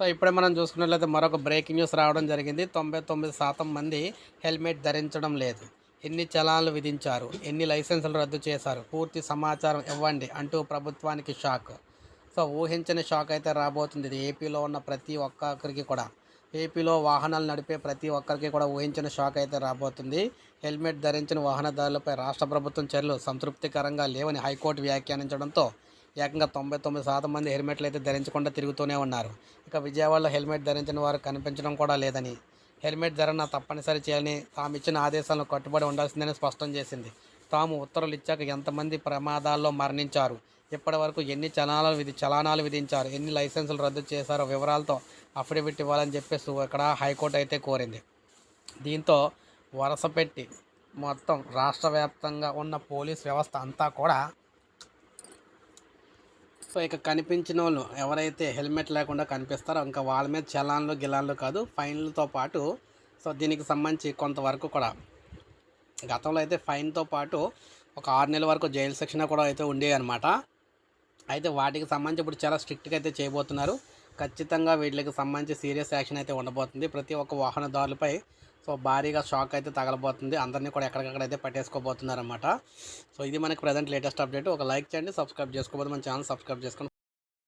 So ఇప్పుడే మనం చూసుకున్నట్లయితే మరొక బ్రేకింగ్ న్యూస్ రావడం జరిగింది. తొంభై తొమ్మిది శాతం మంది హెల్మెట్ ధరించడం లేదు. ఎన్ని చలాన్లు విధించారు? ఎన్ని లైసెన్సులు రద్దు చేశారు? పూర్తి సమాచారం ఇవ్వండి అంటూ ప్రభుత్వానికి షాక్ సో ఊహించని షాక్ అయితే రాబోతుంది. ఇది ఏపీలో ఉన్న ప్రతి ఒక్కరికి కూడా. ఏపీలో వాహనాలు నడిపే ప్రతి ఒక్కరికి కూడా ఊహించిన షాక్ అయితే రాబోతుంది. హెల్మెట్ ధరించిన వాహనదారులపై రాష్ట్ర ప్రభుత్వం చర్యలు సంతృప్తికరంగా లేవని హైకోర్టు వ్యాఖ్యానించడంతో ఏకంగా తొంభై తొమ్మిది శాతం మంది హెల్మెట్లు అయితే ధరించకుండా తిరుగుతూనే ఉన్నారు. ఇక విజయవాడలో హెల్మెట్ ధరించిన వారు కనిపించడం కూడా లేదని. హెల్మెట్ ధరణ తప్పనిసరి చేయాలని తాము ఇచ్చిన ఆదేశాలను కట్టుబడి ఉండాల్సిందని స్పష్టం చేసింది. తాము ఉత్తర్వులు ఇచ్చాక ఎంతమంది ప్రమాదాల్లో మరణించారు? ఇప్పటి వరకు ఎన్ని చలానాలు విధి చలానాలు విధించారు? ఎన్ని లైసెన్సులు రద్దు చేశారో వివరాలతో అఫిడవిట్ ఇవ్వాలని చెప్పేసి ఇక్కడ హైకోర్టు అయితే కోరింది. దీంతో వరుసపెట్టి మొత్తం రాష్ట్ర వ్యాప్తంగా ఉన్న పోలీస్ వ్యవస్థ అంతా కూడా సో ఇక కనిపించిన వాళ్ళు ఎవరైతే హెల్మెట్ లేకుండా కనిపిస్తారో ఇంకా వాళ్ళ మీద చలాన్లు గిలాన్లు కాదు ఫైన్లతో పాటు సో దీనికి సంబంధించి కొంతవరకు కూడా గతంలో అయితే ఫైన్తో పాటు ఒక ఆరు నెలల వరకు జైలు శిక్షణ కూడా అయితే ఉండేవి అనమాట అయితే వాటికి సంబంధించి ఇప్పుడు చాలా స్ట్రిక్ట్గా అయితే చేయబోతున్నారు. ఖచ్చితంగా వీటికి సంబంధించి సీరియస్ యాక్షన్ అయితే ఉండబోతుంది. ప్రతి ఒక్క వాహనదారులపై సో భారీగా షాక్ అయితే తగలబోతుంది. అందరినీ కూడా ఎక్కడికక్కడ అయితే పట్టేసుకోబోతున్నారు అనమాట సో ఇది మనకి ప్రజెంట్ లేటెస్ట్ అప్డేట్ ఒక లైక్ చేయండి సబ్స్క్రైబ్ చేసుకోబోతుంది మన ఛానల్ సబ్స్క్రైబ్ చేసుకొని